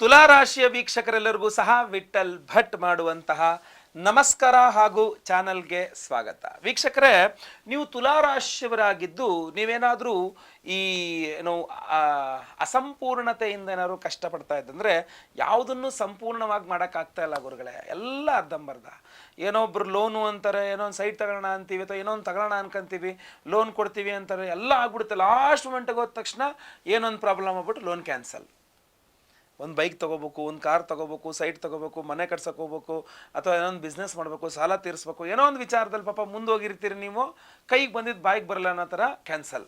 ತುಲಾರಾಶಿಯ ವೀಕ್ಷಕರೆಲ್ಲರಿಗೂ ಸಹ ವಿಠಲ್ ಭಟ್ ಮಾಡುವಂತಹ ನಮಸ್ಕಾರ ಹಾಗೂ ಚಾನಲ್ಗೆ ಸ್ವಾಗತ. ವೀಕ್ಷಕರೇ, ನೀವು ತುಲಾರಾಶಿಯವರಾಗಿದ್ದು ನೀವೇನಾದರೂ ಈ, ಏನು ಅಸಂಪೂರ್ಣತೆಯಿಂದ ಏನಾದ್ರು ಕಷ್ಟಪಡ್ತಾ ಇದ್ದಂದರೆ ಯಾವುದನ್ನು ಸಂಪೂರ್ಣವಾಗಿ ಮಾಡೋಕ್ಕಾಗ್ತಾ ಇಲ್ಲ ಗುರುಗಳೇ. ಎಲ್ಲ ಅರ್ಧಂಬರ್ಧ. ಏನೋ ಒಬ್ರು ಲೋನು ಅಂತಾರೆ ಏನೋ ಒಂದು ಸೈಟ್ ತಗೋಣ ಅಂತೀವಿ ಅಥವಾ ಏನೋ ಒಂದು ತಗೋಣ ಅನ್ಕೊಂತೀವಿ, ಲೋನ್ ಕೊಡ್ತೀವಿ ಅಂತಾರೆ, ಎಲ್ಲ ಆಗ್ಬಿಡುತ್ತೆ. ಲಾಸ್ಟ್ ಮೂಮೆಂಟ್ಗೆ ಹೋದ ತಕ್ಷಣ ಏನೊಂದು ಪ್ರಾಬ್ಲಮ್ ಆಗ್ಬಿಟ್ಟು ಲೋನ್ ಕ್ಯಾನ್ಸಲ್. ಒಂದು ಬೈಕ್ ತೊಗೋಬೇಕು, ಒಂದು ಕಾರ್ ತೊಗೋಬೇಕು ಸೈಟ್ ತೊಗೋಬೇಕು, ಮನೆ ಕಟ್ಸಕ್ಕೆ ಹೋಗ್ಬೇಕು, ಅಥವಾ ಏನೋ ಒಂದು ಬಿಸ್ನೆಸ್ ಮಾಡಬೇಕು, ಸಾಲ ತೀರಿಸ್ಬೇಕು, ಏನೋ ಒಂದು ವಿಚಾರದಲ್ಲಿ ಪಾಪ ಮುಂದೋಗಿರ್ತೀರಿ ನೀವು, ಕೈಗೆ ಬಂದಿದ್ದು ಬಾಯಿಗೆ ಬರಲ್ಲ ಅನ್ನೋ ಥರ ಕ್ಯಾನ್ಸಲ್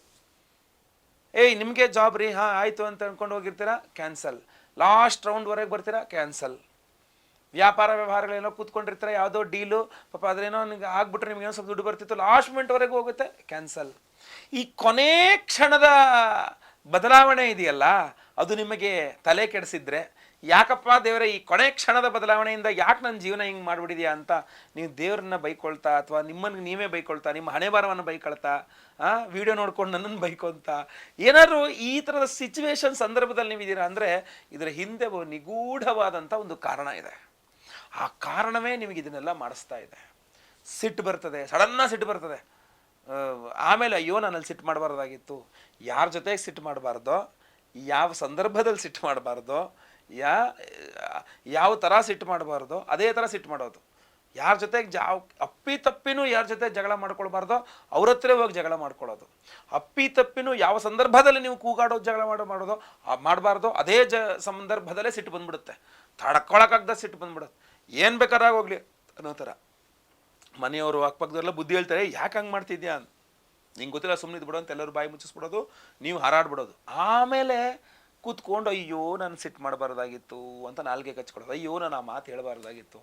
ಏಯ್, ನಿಮಗೆ ಜಾಬ್ ರೀ, ಹಾಂ, ಆಯಿತು ಅಂತ ಅಂದ್ಕೊಂಡು ಹೋಗಿರ್ತೀರಾ? ಕ್ಯಾನ್ಸಲ್ ಲಾಸ್ಟ್ ರೌಂಡ್ವರೆಗೆ ಬರ್ತೀರಾ? ಕ್ಯಾನ್ಸಲ್ ವ್ಯಾಪಾರ ವ್ಯವಹಾರಗಳೇನೋ ಕೂತ್ಕೊಂಡಿರ್ತಾರೆ? ಯಾವುದೋ ಡೀಲು ಪಾಪ ಅದ್ರೇನೋ ನಿಮ್ಗೆ ಆಗ್ಬಿಟ್ರೆ ನಿಮ್ಗೆ ಏನೋ ಸ್ವಲ್ಪ ದುಡ್ಡು ಬರ್ತಿತ್ತು ಲಾಸ್ಟ್ ಮಿನಿಟ್ವರೆಗೂ ಹೋಗುತ್ತೆ? ಕ್ಯಾನ್ಸಲ್ ಈ ಕೊನೆ ಕ್ಷಣದ ಬದಲಾವಣೆ ಇದೆಯಲ್ಲ ಅದು ನಿಮಗೆ ತಲೆ ಕೆಡಿಸಿದ್ರೆ, ಯಾಕಪ್ಪ ದೇವರ, ಈ ಕೊನೆ ಕ್ಷಣದ ಬದಲಾವಣೆಯಿಂದ ಯಾಕೆ ನನ್ನ ಜೀವನ ಹಿಂಗೆ ಮಾಡ್ಬಿಟ್ಟಿದ್ಯಾ ಅಂತ ನೀವು ದೇವ್ರನ್ನ ಬೈಕೊಳ್ತಾ ಅಥವಾ ನಿಮ್ಮನ್ನು ನೀವೇ ಬೈಕೊಳ್ತಾ, ನಿಮ್ಮ ಹಣೆ ಬಾರವನ್ನು ಬೈಕೊಳ್ತಾ ವಿಡಿಯೋ ನೋಡ್ಕೊಂಡು ನನ್ನನ್ನು ಬೈಕೊಂತ ಏನಾದರೂ ಈ ಥರದ ಸಿಚುವೇಶನ್ ಸಂದರ್ಭದಲ್ಲಿ ನೀವಿದ್ದೀರಾ ಅಂದರೆ ಇದರ ಹಿಂದೆ ನಿಗೂಢವಾದಂಥ ಒಂದು ಕಾರಣ ಇದೆ. ಆ ಕಾರಣವೇ ನಿಮಗೆ ಇದನ್ನೆಲ್ಲ ಮಾಡಿಸ್ತಾ ಇದೆ. ಸಿಟ್ಟು ಬರ್ತದೆ ಸಡನ್ನಾಗಿ ಸಿಟ್ಟು ಬರ್ತದೆ. ಆಮೇಲೆ ಅಯ್ಯೋ ನಾನಲ್ಲಿ ಸಿಟ್ಟು ಮಾಡಬಾರ್ದಾಗಿತ್ತು. ಯಾರ ಜೊತೆಗೆ ಸಿಟ್ಟು ಮಾಡಬಾರ್ದೋ ಯಾವ ಸಂದರ್ಭದಲ್ಲಿ ಸಿಟ್ಟು ಮಾಡಬಾರ್ದೋ, ಯಾ, ಯಾವ ಥರ ಸಿಟ್ಟು ಮಾಡಬಾರ್ದೋ, ಅದೇ ಥರ ಸಿಟ್ಟು ಮಾಡೋದು. ಯಾರ ಜೊತೆಗೆ ಜಾ, ಅಪ್ಪಿ ತಪ್ಪಿನೂ ಯಾರ ಜೊತೆ ಜಗಳ ಮಾಡ್ಕೊಳ್ಬಾರ್ದೋ, ಅವ್ರ ಹತ್ರ ಹೋಗಿ ಜಗಳ ಮಾಡ್ಕೊಳ್ಳೋದು. ಅಪ್ಪಿ ತಪ್ಪಿನೂ ಯಾವ ಸಂದರ್ಭದಲ್ಲಿ ನೀವು ಕೂಗಾಡೋದು, ಜಗಳ ಮಾಡೋ, ಮಾಡೋದು ಮಾಡಬಾರ್ದು, ಅದೇ ಜ, ಸಂದರ್ಭದಲ್ಲೇ ಸಿಟ್ಟು ಬಂದ್ಬಿಡುತ್ತೆ. ತಡ್ಕೊಳಕ್ಕಾಗ್ದ ಸಿಟ್ಟು ಬಂದ್ಬಿಡುತ್ತೆ. ಏನು ಬೇಕಾದ್ರೆ ಹೋಗ್ಲಿ ಅನ್ನೋ ಥರ ಮನೆಯವರು ಅಕ್ಕಪಕ್ಕದವರೆಲ್ಲ ಬುದ್ಧಿ ಹೇಳ್ತಾರೆ ಯಾಕೆ ಹಂಗೆ ಮಾಡ್ತಿದ್ಯಾ? ಅಂತ. ನಿಂಗೆ ಗೊತ್ತಿಲ್ಲ ಸುಮ್ಮನೆ ಬಿಡೋ ಅಂತ ಎಲ್ಲರೂ ಬಾಯಿ ಮುಚ್ಚಿಸ್ಬಿಡೋದು, ನೀವು ಹಾರಾಡ್ಬಿಡೋದು. ಆಮೇಲೆ ಕೂತ್ಕೊಂಡು, ಅಯ್ಯೋ, ನಾನು ಸಿಟ್ಟು ಮಾಡಬಾರ್ದಾಗಿತ್ತು ಅಂತ ನಾಲ್ಗೆ ಕಚ್ಕೊಡೋದು. ಅಯ್ಯೋ, ನಾನು ಆ ಮಾತು ಹೇಳಬಾರ್ದಾಗಿತ್ತು.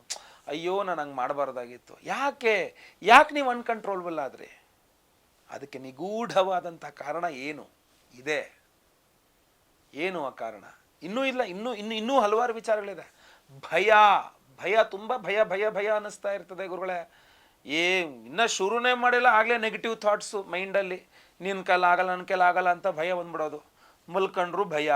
ಅಯ್ಯೋ, ನಾನು ಹಂಗೆ ಮಾಡಬಾರ್ದಾಗಿತ್ತು. ಯಾಕೆ? ಯಾಕೆ ನೀವು ಅನ್ಕಂಟ್ರೋಲ್ಬಲ್ ಆದರೆ? ಅದಕ್ಕೆ ನಿಗೂಢವಾದಂಥ ಕಾರಣ ಏನು? ಇದೆ. ಏನು ಆ ಕಾರಣ? ಇನ್ನೂ ಇಲ್ಲ, ಇನ್ನೂ, ಇನ್ನು, ಇನ್ನೂ ಹಲವಾರು ವಿಚಾರಗಳಿದೆ. ಭಯ ಭಯ, ತುಂಬ ಭಯ ಭಯ ಭಯ ಅನ್ನಿಸ್ತಾ ಇರ್ತದೆ ಗುರುಗಳೇ. ಏ, ಇನ್ನ ಶುರುನೇ ಮಾಡಿಲ್ಲ, ಆಗಲೇ ನೆಗೆಟಿವ್ ಥಾಟ್ಸು ಮೈಂಡಲ್ಲಿ. ನಿನ್ನ ಕೈಲಿ ಆಗಲ್ಲ ನನ್ನ ಆಗಲ್ಲ ಅಂತ ಭಯ ಬಂದ್ಬಿಡೋದು. ಮಲ್ಕೊಂಡ್ರು ಭಯ.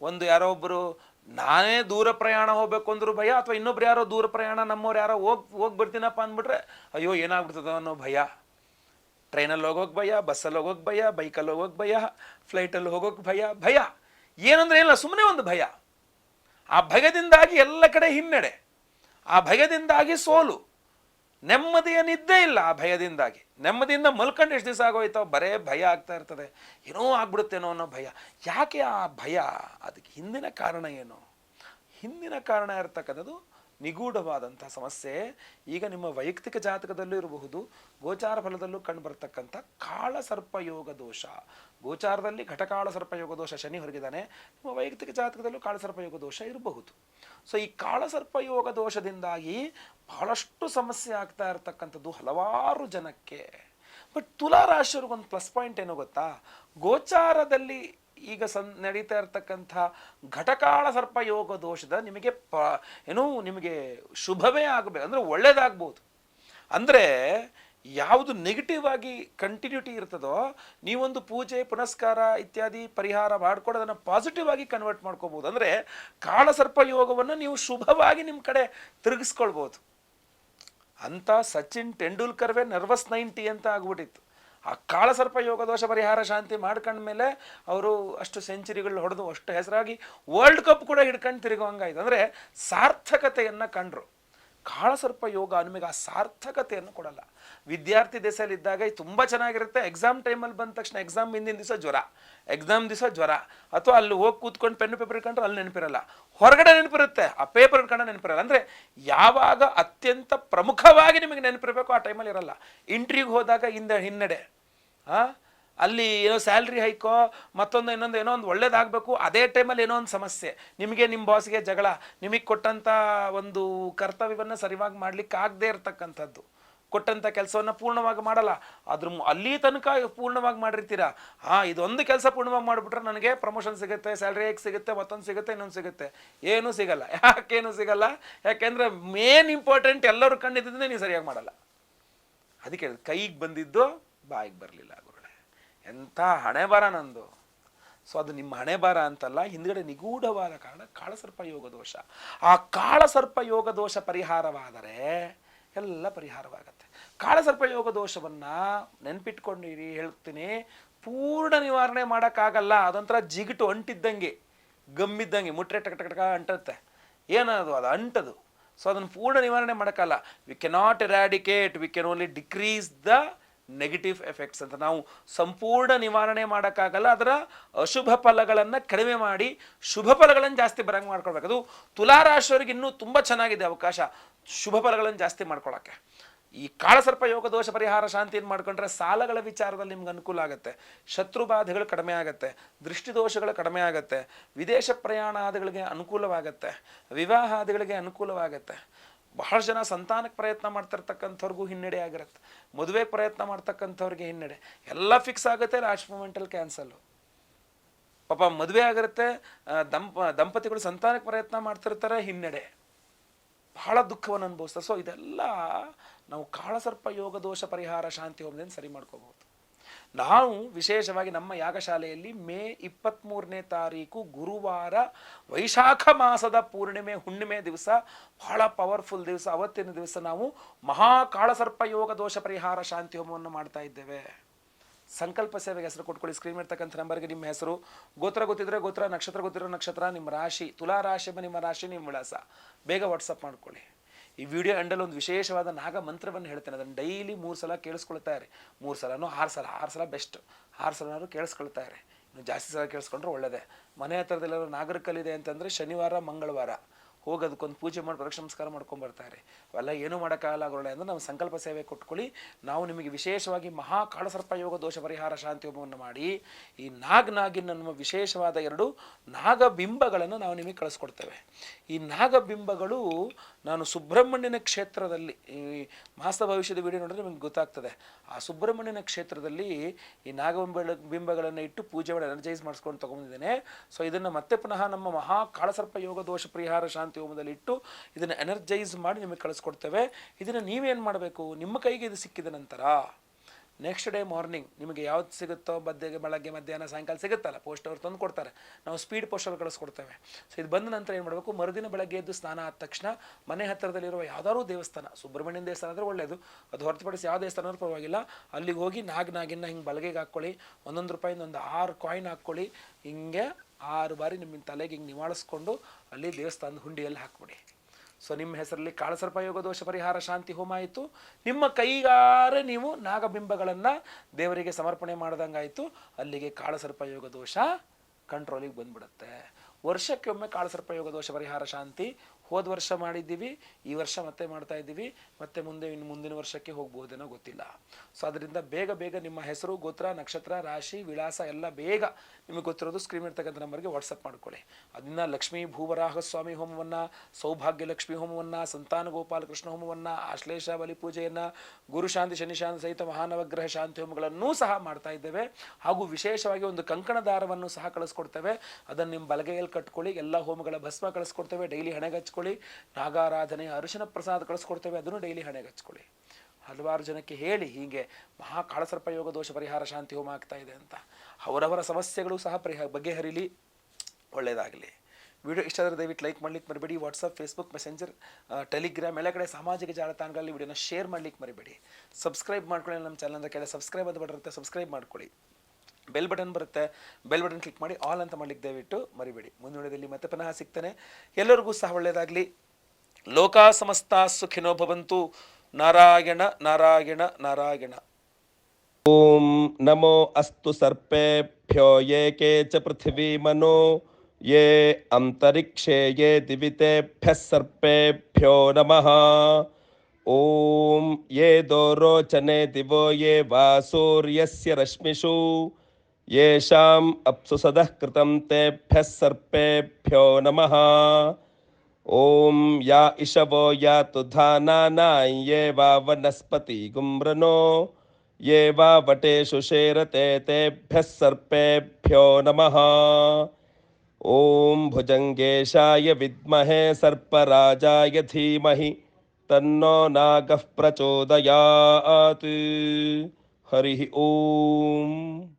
ಒಂದು ಯಾರೋ ಒಬ್ಬರು ನಾನೇ ದೂರ ಪ್ರಯಾಣ ಹೋಗ್ಬೇಕು ಅಂದ್ರೂ ಭಯ, ಅಥವಾ ಇನ್ನೊಬ್ರು ಯಾರೋ ದೂರ ಪ್ರಯಾಣ, ನಮ್ಮವ್ರು ಯಾರೋ ಹೋಗಿ ಹೋಗಿ ಬರ್ತೀನಪ್ಪ ಅಂದ್ಬಿಟ್ರೆ, ಅಯ್ಯೋ, ಏನಾಗ್ಬಿಡ್ತದ ಅನ್ನೋ ಭಯ. ಟ್ರೈನಲ್ಲಿ ಹೋಗೋಕೆ ಭಯ, ಬಸ್ಸಲ್ಲಿ ಹೋಗೋಕೆ ಭಯ, ಬೈಕಲ್ಲಿ ಹೋಗೋಕೆ ಭಯ, ಫ್ಲೈಟಲ್ಲಿ ಹೋಗೋಕೆ ಭಯ ಭಯ. ಏನಂದ್ರೆ ಏನಿಲ್ಲ ಸುಮ್ಮನೆ ಒಂದು ಭಯ. ಆ ಭಯದಿಂದಾಗಿ ಎಲ್ಲ ಕಡೆ ಹಿನ್ನಡೆ. ಆ ಭಯದಿಂದಾಗಿ ಸೋಲು. ನೆಮ್ಮದಿಯ ನಿದ್ದೆ ಇಲ್ಲ ಆ ಭಯದಿಂದಾಗಿ. ನೆಮ್ಮದಿಯಿಂದ ಮಲ್ಕೊಂಡು ಎಷ್ಟು ದಿವಸ ಆಗೋಯ್ತೋ ಬರೇ ಭಯ ಆಗ್ತಾ ಇರ್ತದೆ. ಏನೋ ಆಗ್ಬಿಡುತ್ತೇನೋ ಅನ್ನೋ ಭಯ. ಯಾಕೆ ಆ ಭಯ? ಅದಕ್ಕೆ ಹಿಂದಿನ ಕಾರಣ ಏನು? ಹಿಂದಿನ ಕಾರಣ ಇರತಕ್ಕಂಥದ್ದು ನಿಗೂಢವಾದಂಥ ಸಮಸ್ಯೆ. ಈಗ ನಿಮ್ಮ ವೈಯಕ್ತಿಕ ಜಾತಕದಲ್ಲೂ ಇರಬಹುದು. ಗೋಚಾರ ಫಲದಲ್ಲೂ ಕಂಡು ಕಾಳ ಸರ್ಪಯೋಗ ದೋಷ. ಗೋಚಾರದಲ್ಲಿ ಘಟಕಾಳ ಸರ್ಪಯೋಗ ದೋಷ ಶನಿ ಹೊರಗಿದ್ದಾನೆ. ನಿಮ್ಮ ವೈಯಕ್ತಿಕ ಜಾತಕದಲ್ಲೂ ಕಾಳ ಸರ್ಪಯೋಗ ದೋಷ ಇರಬಹುದು. ಸೊ ಈ ಕಾಳ ಸರ್ಪಯೋಗ ದೋಷದಿಂದಾಗಿ ಬಹಳಷ್ಟು ಸಮಸ್ಯೆ ಆಗ್ತಾ ಇರತಕ್ಕಂಥದ್ದು ಹಲವಾರು ಜನಕ್ಕೆ. ಬಟ್ ತುಲಾ ರಾಶಿಯವ್ರಿಗೊಂದು ಪ್ಲಸ್ ಪಾಯಿಂಟ್ ಏನೋ ಗೊತ್ತಾ? ಗೋಚಾರದಲ್ಲಿ ಈಗ ಸನ್ ನಡೀತಾ ಇರ್ತಕ್ಕಂಥ ಘಟಕಾಳ ಸರ್ಪ ಯೋಗ ದೋಷದ ನಿಮಗೆ ಪ, ಏನು ನಿಮಗೆ ಶುಭವೇ ಆಗಬೇಕು, ಅಂದರೆ ಒಳ್ಳೇದಾಗ್ಬೋದು. ಅಂದರೆ ಯಾವುದು ನೆಗೆಟಿವ್ ಆಗಿ ಕಂಟಿನ್ಯೂಟಿ ಇರ್ತದೋ, ನೀವೊಂದು ಪೂಜೆ, ಪುನಸ್ಕಾರ ಇತ್ಯಾದಿ ಪರಿಹಾರ ಮಾಡ್ಕೊಂಡು ಅದನ್ನು ಪಾಸಿಟಿವ್ ಆಗಿ ಕನ್ವರ್ಟ್ ಮಾಡ್ಕೋಬೋದು. ಅಂದರೆ ಕಾಳಸರ್ಪ ಯೋಗವನ್ನು ನೀವು ಶುಭವಾಗಿ ನಿಮ್ಮ ಕಡೆ ತಿರುಗಿಸ್ಕೊಳ್ಬೋದು. ಅಂತ ಸಚಿನ್ ತೆಂಡೂಲ್ಕರ್ವೇ ನರ್ವಸ್ ನೈಂಟಿ ಅಂತ ಆಗ್ಬಿಟ್ಟಿತ್ತು. ಆ ಕಾಳಸರ್ಪ ಯೋಗ ದೋಷ ಪರಿಹಾರ ಶಾಂತಿ ಮಾಡ್ಕೊಂಡ್ಮೇಲೆ ಅವರು ಅಷ್ಟು ಸೆಂಚುರಿಗಳು ಹೊಡೆದು ಅಷ್ಟು ಹೆಸರಾಗಿ ವರ್ಲ್ಡ್ ಕಪ್ ಕೂಡ ಹಿಡ್ಕೊಂಡು ತಿರುಗುವಂಗಾಯ್ತು. ಅಂದರೆ ಸಾರ್ಥಕತೆಯನ್ನು ಕಂಡ್ರು. ಕಾಳಸರ್ಪ ಯೋಗ ನಿಮಗೆ ಆ ಸಾರ್ಥಕತೆಯನ್ನು ಕೊಡಲ್ಲ. ವಿದ್ಯಾರ್ಥಿ ದೆಸೆಯಲ್ಲಿದ್ದಾಗ ತುಂಬ ಚೆನ್ನಾಗಿರುತ್ತೆ. ಎಕ್ಸಾಮ್ ಟೈಮಲ್ಲಿ ಬಂದ ತಕ್ಷಣ ಎಕ್ಸಾಮ್ ಹಿಂದಿನ ದಿವಸ ಜ್ವರ. ಎಕ್ಸಾಮ್ ದಿವಸ ಜ್ವರ. ಅಥವಾ ಅಲ್ಲಿ ಹೋಗಿ ಕೂತ್ಕೊಂಡು ಪೆನ್ನು ಪೇಪರ್ ಇಟ್ಕೊಂಡ್ರೆ ಅಲ್ಲಿ ನೆನಪಿರಲ್ಲ. ಹೊರಗಡೆ ನೆನಪಿರುತ್ತೆ. ಆ ಪೇಪರ್ ಇಟ್ಕೊಂಡು ನೆನಪಿರಲ್ಲ. ಅಂದರೆ ಯಾವಾಗ ಅತ್ಯಂತ ಪ್ರಮುಖವಾಗಿ ನಿಮಗೆ ನೆನಪಿರಬೇಕು ಆ ಟೈಮಲ್ಲಿ ಇರಲ್ಲ. ಇಂಟ್ರಿಗೆ ಹೋದಾಗ ಹಿಂದೆ, ಹಿನ್ನಡೆ. ಆ? ಅಲ್ಲಿ ಏನೋ ಸ್ಯಾಲ್ರಿ ಹೈಕೋ ಮತ್ತೊಂದು ಇನ್ನೊಂದು ಏನೋ ಒಂದು ಒಳ್ಳೇದಾಗಬೇಕು, ಅದೇ ಟೈಮಲ್ಲಿ ಏನೋ ಒಂದು ಸಮಸ್ಯೆ. ನಿಮಗೆ ನಿಮ್ಮ ಬಾಸ್ಗೆ ಜಗಳ, ನಿಮಗೆ ಕೊಟ್ಟಂಥ ಒಂದು ಕರ್ತವ್ಯವನ್ನು ಸರಿಯಾಗಿ ಮಾಡಲಿಕ್ಕೆ ಆಗದೇ ಇರತಕ್ಕಂಥದ್ದು. ಕೊಟ್ಟಂಥ ಕೆಲಸವನ್ನು ಪೂರ್ಣವಾಗಿ ಮಾಡಲ್ಲ. ಅದ್ರ ಅಲ್ಲಿ ತನಕ ಪೂರ್ಣವಾಗಿ ಮಾಡಿರ್ತೀರಾ? ಹಾಂ, ಇದೊಂದು ಕೆಲಸ ಪೂರ್ಣವಾಗಿ ಮಾಡಿಬಿಟ್ರೆ ನನಗೆ ಪ್ರಮೋಷನ್ ಸಿಗುತ್ತೆ ಸ್ಯಾಲ್ರಿ ಹೇಗೆ ಸಿಗುತ್ತೆ, ಮತ್ತೊಂದು ಸಿಗುತ್ತೆ, ಇನ್ನೊಂದು ಸಿಗುತ್ತೆ. ಏನೂ ಸಿಗಲ್ಲ. ಯಾಕೇನು ಸಿಗಲ್ಲ? ಯಾಕೆಂದರೆ ಮೇನ್ ಇಂಪಾರ್ಟೆಂಟ್ ಎಲ್ಲರೂ ಕಂಡಿದ್ದಂದ್ರೆ ನೀವು ಸರಿಯಾಗಿ ಮಾಡಲ್ಲ. ಅದಕ್ಕೆ ಕೈಗೆ ಬಂದಿದ್ದು ಬಾಯಿಗೆ ಬರಲಿಲ್ಲ ಎಂಥ ಹಣೆ ಬರ ನಂದು. ಸೊ ಅದು ನಿಮ್ಮ ಹಣೆ ಬಾರ ಅಂತಲ್ಲ, ಹಿಂದ್ಗಡೆ ನಿಗೂಢವಾದ ಕಾರಣ ಕಾಳಸರ್ಪ ಯೋಗ ದೋಷ. ಆ ಕಾಳಸರ್ಪ ಯೋಗ ದೋಷ ಪರಿಹಾರವಾದರೆ ಎಲ್ಲ ಪರಿಹಾರವಾಗತ್ತೆ. ಕಾಳಸರ್ಪ ಯೋಗ ದೋಷವನ್ನ ನೆನ್ಪಿಟ್ಕೊಂಡಿರಿ, ಹೇಳ್ತೀನಿ. ಪೂರ್ಣ ನಿವಾರಣೆ ಮಾಡೋಕ್ಕಾಗಲ್ಲ, ಅದೊಂಥರ ಜಿಗಿಟು ಅಂಟಿದ್ದಂಗೆ, ಗಮ್ಮಿದ್ದಂಗೆ, ಮುಟ್ರೆ ಟಕ ಟಕ ಅಂಟತ್ತೆ ಅಂಟುತ್ತೆ. ಏನದು ಅದು? ಅಂಟದು. ಸೊ ಅದನ್ನು ಪೂರ್ಣ ನಿವಾರಣೆ ಮಾಡೋಕ್ಕಲ್ಲ. We cannot eradicate we can only decrease the negative effects ಅಂತ. ನಾವು ಸಂಪೂರ್ಣ ನಿವಾರಣೆ ಮಾಡೋಕ್ಕಾಗಲ್ಲ, ಅದರ ಅಶುಭ ಫಲಗಳನ್ನು ಕಡಿಮೆ ಮಾಡಿ ಶುಭ ಫಲಗಳನ್ನು ಜಾಸ್ತಿ ಬರಂಗೆ ಮಾಡ್ಕೊಳ್ಬೇಕು. ಅದು ತುಲಾರಾಶಿಯವರಿಗೆ ಇನ್ನೂ ತುಂಬ ಚೆನ್ನಾಗಿದೆ ಅವಕಾಶ ಶುಭ ಫಲಗಳನ್ನು ಜಾಸ್ತಿ ಮಾಡ್ಕೊಳ್ಳೋಕ್ಕೆ ಈ ಕಾಳಸರ್ಪ ಯೋಗ ದೋಷ ಪರಿಹಾರ ಶಾಂತಿ ಏನು ಮಾಡ್ಕೊಂಡ್ರೆ ಸಾಲಗಳ ವಿಚಾರದಲ್ಲಿ ನಿಮ್ಗೆ ಅನುಕೂಲ ಆಗುತ್ತೆ. ಶತ್ರು ಬಾಧೆಗಳು ಕಡಿಮೆ ಆಗುತ್ತೆ ದೃಷ್ಟಿದೋಷಗಳು ಕಡಿಮೆ ಆಗುತ್ತೆ, ವಿದೇಶ ಪ್ರಯಾಣ ಪ್ರಯಾಣಾದಿಗಳಿಗೆ ಅನುಕೂಲವಾಗುತ್ತೆ ವಿವಾಹಾದಿಗಳಿಗೆ ಅನುಕೂಲವಾಗುತ್ತೆ. ಬಹಳ ಜನ ಸಂತಾನಕ್ಕೆ ಪ್ರಯತ್ನ ಮಾಡ್ತಿರ್ತಕ್ಕಂಥವ್ರಿಗೂ ಹಿನ್ನಡೆ ಆಗಿರುತ್ತೆ. ಮದುವೆ ಪ್ರಯತ್ನ ಮಾಡ್ತಕ್ಕಂಥವ್ರಿಗೆ ಹಿನ್ನಡೆ. ಎಲ್ಲ ಫಿಕ್ಸ್ ಆಗುತ್ತೆ ಲಾಸ್ಟ್ ಮೂಮೆಂಟಲ್ಲಿ ಕ್ಯಾನ್ಸಲ್ಲು ಪಾಪ ಮದುವೆ ಆಗಿರುತ್ತೆ ದಂಪ, ದಂಪತಿಗಳು ಸಂತಾನಕ್ಕೆ ಪ್ರಯತ್ನ ಮಾಡ್ತಿರ್ತಾರೆ, ಹಿನ್ನಡೆ. ಬಹಳ ದುಃಖವನ್ನು ಅನುಭವಿಸ್ತಾರೆ. ಸೊ ಇದೆಲ್ಲ ನಾವು ಕಾಳಸರ್ಪ ಯೋಗ ದೋಷ ಪರಿಹಾರ ಶಾಂತಿ ಹೋಮದಿಂದ ಸರಿ ಮಾಡ್ಕೋಬಹುದು ನಾವು ವಿಶೇಷವಾಗಿ ನಮ್ಮ ಯಾಗಶಾಲೆಯಲ್ಲಿ ಮೇ ಇಪ್ಪತ್ತ್ಮೂರನೇ ತಾರೀಕು ಗುರುವಾರ ವೈಶಾಖ ಮಾಸದ ಪೂರ್ಣಿಮೆ, ಹುಣ್ಣಿಮೆ ದಿವಸ ಬಹಳ ಪವರ್ಫುಲ್ ದಿವಸ. ಅವತ್ತಿನ ದಿವಸ ನಾವು ಮಹಾ ಕಾಳಸರ್ಪ ಯೋಗ ದೋಷ ಪರಿಹಾರ ಶಾಂತಿ ಹೋಮವನ್ನು ಮಾಡ್ತಾ ಇದ್ದೇವೆ. ಸಂಕಲ್ಪ ಸೇವೆಗೆ ಹೆಸರು ಕೊಟ್ಕೊಳ್ಳಿ. ಸ್ಕ್ರೀನ್ ಇರ್ತಕ್ಕಂಥ ನಂಬರ್ಗೆ ನಿಮ್ಮ ಹೆಸರು, ಗೋತ್ರ ಗೊತ್ತಿದ್ರೆ ಗೋತ್ರ, ನಕ್ಷತ್ರ ಗೊತ್ತಿರೋ ನಕ್ಷತ್ರ, ನಿಮ್ಮ ರಾಶಿ ತುಲಾ ರಾಶಿ ನಿಮ್ಮ ರಾಶಿ, ನಿಮ್ಮ ವಿಳಾಸ. ಬೇಗ ವಾಟ್ಸಪ್ ಮಾಡ್ಕೊಳ್ಳಿ. ಈ ವಿಡಿಯೋ ಎಂಡಲ್ಲಿ ಒಂದು ವಿಶೇಷವಾದ ನಾಗ ಮಂತ್ರವನ್ನು ಹೇಳ್ತೇನೆ. ಅದನ್ನು ಡೈಲಿ ಮೂರು ಸಲ ಕೇಳಿಸ್ಕೊಳ್ತಾ ಇರಿ. ಮೂರು ಸಲನೂ ಆರು ಸಲ ಆರು ಸಲ ಬೆಸ್ಟ್. ಆರು ಸಲನಾದ್ರು ಕೇಳಿಸ್ಕೊಳ್ತಾ ಇರಿ. ಇನ್ನು ಜಾಸ್ತಿ ಸಲ ಕೇಳಿಸ್ಕೊಂಡ್ರೆ ಒಳ್ಳೆಯದೇ ಮನೆ ಹತ್ರದಲ್ಲೆಲ್ಲರೂ ನಾಗರಿಕಲ್ಲಿದೆ ಅಂತಂದರೆ ಶನಿವಾರ, ಮಂಗಳವಾರ. ಹೋಗಿ ಅದಕ್ಕೊಂದು ಪೂಜೆ ಮಾಡಿ ಪ್ರದಕ್ಷಿಣ ನಮಸ್ಕಾರ ಮಾಡ್ಕೊಂಡು ಬರ್ತಾರೆ. ಅವೆಲ್ಲ ಏನೂ ಮಾಡೋಕ್ಕಾಗಲ್ಲ ಗುರುಳೆ ಅಂದ್ರೆ ನಾವು ಸಂಕಲ್ಪ ಸೇವೆ ಕೊಟ್ಕೊಳ್ಳಿ. ನಾವು ನಿಮಗೆ ವಿಶೇಷವಾಗಿ ಮಹಾ ಕಾಳಸರ್ಪ ಯೋಗ ದೋಷ ಪರಿಹಾರ ಶಾಂತಿ ಹೋಮವನ್ನು ಮಾಡಿ, ಈ ನಾಗ್ ನಾಗಿನ್ ಅನ್ನುವ ವಿಶೇಷವಾದ ಎರಡು ನಾಗಬಿಂಬಗಳನ್ನು ನಾವು ನಿಮಗೆ ಕಳಿಸ್ಕೊಡ್ತೇವೆ. ಈ ನಾಗಬಿಂಬಗಳು ನಾನು ಸುಬ್ರಹ್ಮಣ್ಯನ ಕ್ಷೇತ್ರದಲ್ಲಿ, ಈ ಮಾಸ ಭವಿಷ್ಯದ ವಿಡಿಯೋ ನೋಡಿದ್ರೆ ನಿಮಗೆ ಗೊತ್ತಾಗ್ತದೆ. ಆ ಸುಬ್ರಹ್ಮಣ್ಯನ ಕ್ಷೇತ್ರದಲ್ಲಿ ಈ ನಾಗಬಿಂಬ ಬಿಂಬಗಳನ್ನು ಇಟ್ಟು ಪೂಜೆ ಮಾಡಿ ಎನರ್ಜೈಸ್ ಮಾಡಿಸ್ಕೊಂಡು ತೊಗೊಂಡಿದ್ದೇನೆ. ಸೊ ಇದನ್ನು ಮತ್ತೆ ಪುನಃ ನಮ್ಮ ಮಹಾ ಕಾಳಸರ್ಪ ಯೋಗ ದೋಷ ಪರಿಹಾರ ಶಾಂತಿ ಹೋಮದಲ್ಲಿ ಇಟ್ಟು ಇದನ್ನು ಎನರ್ಜೈಸ್ ಮಾಡಿ ನಿಮಗೆ ಕಳಿಸ್ಕೊಡ್ತೇವೆ. ಇದನ್ನು ನೀವೇನು ಮಾಡಬೇಕು? ನಿಮ್ಮ ಕೈಗೆ ಇದು ಸಿಕ್ಕಿದ ನಂತರ ನೆಕ್ಸ್ಟ್ ಡೇ ಮಾರ್ನಿಂಗ್ ನಿಮಗೆ ಯಾವ್ದು ಸಿಗುತ್ತೋ ಬದ್ದೆಗೆ ಬೆಳಗ್ಗೆ, ಮಧ್ಯಾಹ್ನ, ಸಾಯಂಕಾಲ ಸಿಗುತ್ತಲ್ಲ ಪೋಸ್ಟ್ ಅವ್ರು ತಂದು ಕೊಡ್ತಾರೆ. ನಾವು ಸ್ಪೀಡ್ ಪೋಸ್ಟಲ್ಲಿ ಕಳಿಸ್ಕೊಡ್ತೇವೆ. ಸೊ ಇದು ಬಂದ ನಂತರ ಏನು ಮಾಡಬೇಕು? ಮರುದಿನ ಬೆಳಗ್ಗೆ ಎದ್ದು ಸ್ನಾನ ಆದ ತಕ್ಷಣ ಮನೆ ಹತ್ತಿರದಲ್ಲಿರುವ ಯಾವ್ದಾದ್ರು ದೇವಸ್ಥಾನ, ಸುಬ್ರಹ್ಮಣ್ಯನ ದೇವಸ್ಥಾನ ಆದರೆ ಒಳ್ಳೆಯದು ಅದು ಹೊರತುಪಡಿಸಿ ಯಾವ ದೇವಸ್ಥಾನ ಪರವಾಗಿಲ್ಲ. ಅಲ್ಲಿಗೆ ಹೋಗಿ ನಾಗ ನಾಗಿನ ಹಿಂಗೆ ಬಲಗೆಗೆ ಹಾಕ್ಕೊಳ್ಳಿ, ಒಂದೊಂದು ರೂಪಾಯಿಂದ ಒಂದು ಆರು ಕಾಯಿನ್ ಹಾಕ್ಕೊಳ್ಳಿ. ಹಿಂಗೆ ಆರು ಬಾರಿ ನಿಮ್ಮ ತಲೆಗೆ ಹಿಂಗೆ ನಿವಾಳಿಸ್ಕೊಂಡು ಅಲ್ಲಿ ದೇವಸ್ಥಾನದ ಹುಂಡಿಯಲ್ಲಿ ಹಾಕ್ಬಿಡಿ. ಸೊ ನಿಮ್ಮ ಹೆಸರಲ್ಲಿ ಕಾಳಸರ್ಪ ಯೋಗ ದೋಷ ಪರಿಹಾರ ಶಾಂತಿ ಹೋಮ ಆಯಿತು. ನಿಮ್ಮ ಕೈಗಾರೆ ನೀವು ನಾಗಬಿಂಬಗಳನ್ನು ದೇವರಿಗೆ ಸಮರ್ಪಣೆ ಮಾಡ್ದಂಗಾಯಿತು ಅಲ್ಲಿಗೆ ಕಾಳಸರ್ಪ ಯೋಗ ದೋಷ ಕಂಟ್ರೋಲಿಗೆ ಬಂದ್ಬಿಡುತ್ತೆ. ವರ್ಷಕ್ಕೆ ಒಮ್ಮೆ ಕಾಳಸರ್ಪ ಯೋಗ ದೋಷ ಪರಿಹಾರ ಶಾಂತಿ ಹೋದ ವರ್ಷ ಮಾಡಿದ್ದೀವಿ, ಈ ವರ್ಷ ಮತ್ತೆ ಮಾಡ್ತಾ ಇದ್ದೀವಿ, ಮತ್ತೆ ಮುಂದೆ ಇನ್ನು ಮುಂದಿನ ವರ್ಷಕ್ಕೆ ಹೋಗ್ಬೋದೇನೋ ಗೊತ್ತಿಲ್ಲ. ಸೊ ಅದರಿಂದ ಬೇಗ ಬೇಗ ನಿಮ್ಮ ಹೆಸರು, ಗೋತ್ರ, ನಕ್ಷತ್ರ, ರಾಶಿ, ವಿಳಾಸ ಎಲ್ಲ ಬೇಗ ನಿಮಗೆ ಗೊತ್ತಿರೋದು ಸ್ಕ್ರೀನ್ ಇರ್ತಕ್ಕಂಥ ನಂಬರ್ಗೆ ವಾಟ್ಸಪ್ ಮಾಡ್ಕೊಳ್ಳಿ. ಅದನ್ನ ಲಕ್ಷ್ಮೀ ಭೂವರಾಹ ಸ್ವಾಮಿ ಹೋಮವನ್ನು ಸೌಭಾಗ್ಯ ಲಕ್ಷ್ಮಿ ಹೋಮವನ್ನು, ಸಂತಾನ ಗೋಪಾಲ ಕೃಷ್ಣ ಹೋಮವನ್ನು, ಆಶ್ಲೇಷ ಬಲಿ ಪೂಜೆಯನ್ನು ಗುರುಶಾಂತಿ ಶನಿಶಾಂತಿ ಸಹಿತ ಮಹಾನವಗ್ರಹ ಶಾಂತಿ ಹೋಮಗಳನ್ನೂ ಸಹ ಮಾಡ್ತಾ ಇದ್ದೇವೆ. ಹಾಗೂ ವಿಶೇಷವಾಗಿ ಒಂದು ಕಂಕಣ ದಾರವನ್ನು ಸಹ ಕಳಿಸ್ಕೊಡ್ತೇವೆ. ಅದನ್ನು ನಿಮ್ಮ ಬಲಗೈಯಲ್ಲಿ ಕಟ್ಕೊಳ್ಳಿ, ಎಲ್ಲ ಹೋಮಗಳ ಭಸ್ಮ ಕಳಿಸ್ಕೊಡ್ತೇವೆ. ಡೈಲಿ ಹಣೆಗೆ ಹಚ್ಕೊಳ್ಳಿ ನಾಗಾರಾಧನೆ, ಅರಿಶಿನ ಪ್ರಸಾದ ಕಳಿಸ್ಕೊಡ್ತೇವೆ, ಅದನ್ನು ಡೈಲಿ ಹಣೆಗೆ ಹಚ್ಕೊಳ್ಳಿ. ಹಲವಾರು ಜನಕ್ಕೆ ಹೇಳಿ, ಹೀಗೆ ಮಹಾ ಕಾಳಸರ್ಪ ಯೋಗ ದೋಷ ಪರಿಹಾರ ಶಾಂತಿ ಹೋಮ ಆಗ್ತಾ ಇದೆ ಅಂತ. ಅವರವರ ಸಮಸ್ಯೆಗಳು ಸಹ ಪರಿಹ, ಬಗೆಹರಿಲಿ. ಒಳ್ಳೆಯದಾಗಲಿ. ವಿಡಿಯೋ ಇಷ್ಟ ಆದರೆ ದಯವಿಟ್ಟು ಲೈಕ್ ಮಾಡ್ಲಿಕ್ಕೆ ಮರಿಬೇಡಿ. ವಾಟ್ಸಪ್ ಫೇಸ್ಬುಕ್ ಮೆಸೆಂಜರ್ ಟೆಲಿಗ್ರಾಮ್ ಎಲ್ಲ ಕಡೆ ಸಾಮಾಜಿಕ ಜಾಲತಾಣಗಳಲ್ಲಿ ವಿಡಿಯೋನ ಶೇರ್ ಮಾಡ್ಲಿಕ್ಕೆ ಮರಿಬೇಡಿ. ಸಬ್ಸ್ಕ್ರೈಬ್ ಮಾಡ್ಕೊಳ್ಳಿ ನಮ್ಮ ಚಾನಲ್ ಅಂತ ಕೆಳಗೆ ಸಬ್ಸ್ಕ್ರೈಬ್ ಅಂತ ಬರುತ್ತೆ ಸಬ್ಸ್ಕ್ರೈಬ್ ಮಾಡ್ಕೊಳ್ಳಿ. ಬೆಲ್ ಬಟನ್ ಬರುತ್ತೆ. ಬೆಲ್ ಬಟನ್ ಕ್ಲಿಕ್ ಮಾಡಿ ಆಲ್ ಅಂತ ಮಾಡಲಿಕ್ಕೆ ದಯವಿಟ್ಟು ಮರಿಬೇಡಿ. ಮುಂದಿನ ಮತ್ತೆ ಪುನಃ ಸಿಗ್ತಾನೆ. ಎಲ್ಲರಿಗೂ ಸಹ ಒಳ್ಳೆಯದಾಗಲಿ ಲೋಕ ಸಮಸ್ತ ಸುಖಿನೋ ಭವಂತು. ನಾರಾಯಣ ನಾರಾಯಣ ನಾರಾಯಣ. ಓಂ ನಮೋ ಅಸ್ತು ಸರ್ಪೇಭ್ಯೋ ಏಕೆ ಚ ಪೃಥಿವೀಮನು ಯೇ ಅಂತರಿಕ್ಷೇ, ಯೇ ದಿವಿತೆಭ್ಯ ಸರ್ಪೇಭ್ಯೋ ನಮಃ. ಓಂ ಯೇ ದೋರೋಚನೆ ದಿವೋ ಯೇ ವಾ ಸೂರ್ಯಸ್ಯ ರಶ್ಮಿಷೂ. येषाम् अप्सुसदः कृतं तेभ्यः सर्पेभ्यो नमः। ॐ या इषवो यातु धानाना ये वा वनस्पति गुम्रनो ये वा वटेषु शेरते तेभ्यः सर्पेभ्यो नमः। ॐ भुजङ्गेशाय विद्महे सर्पराजाय धीमहि, तन्नो नागः प्रचोदयात्। हरिः ॐ।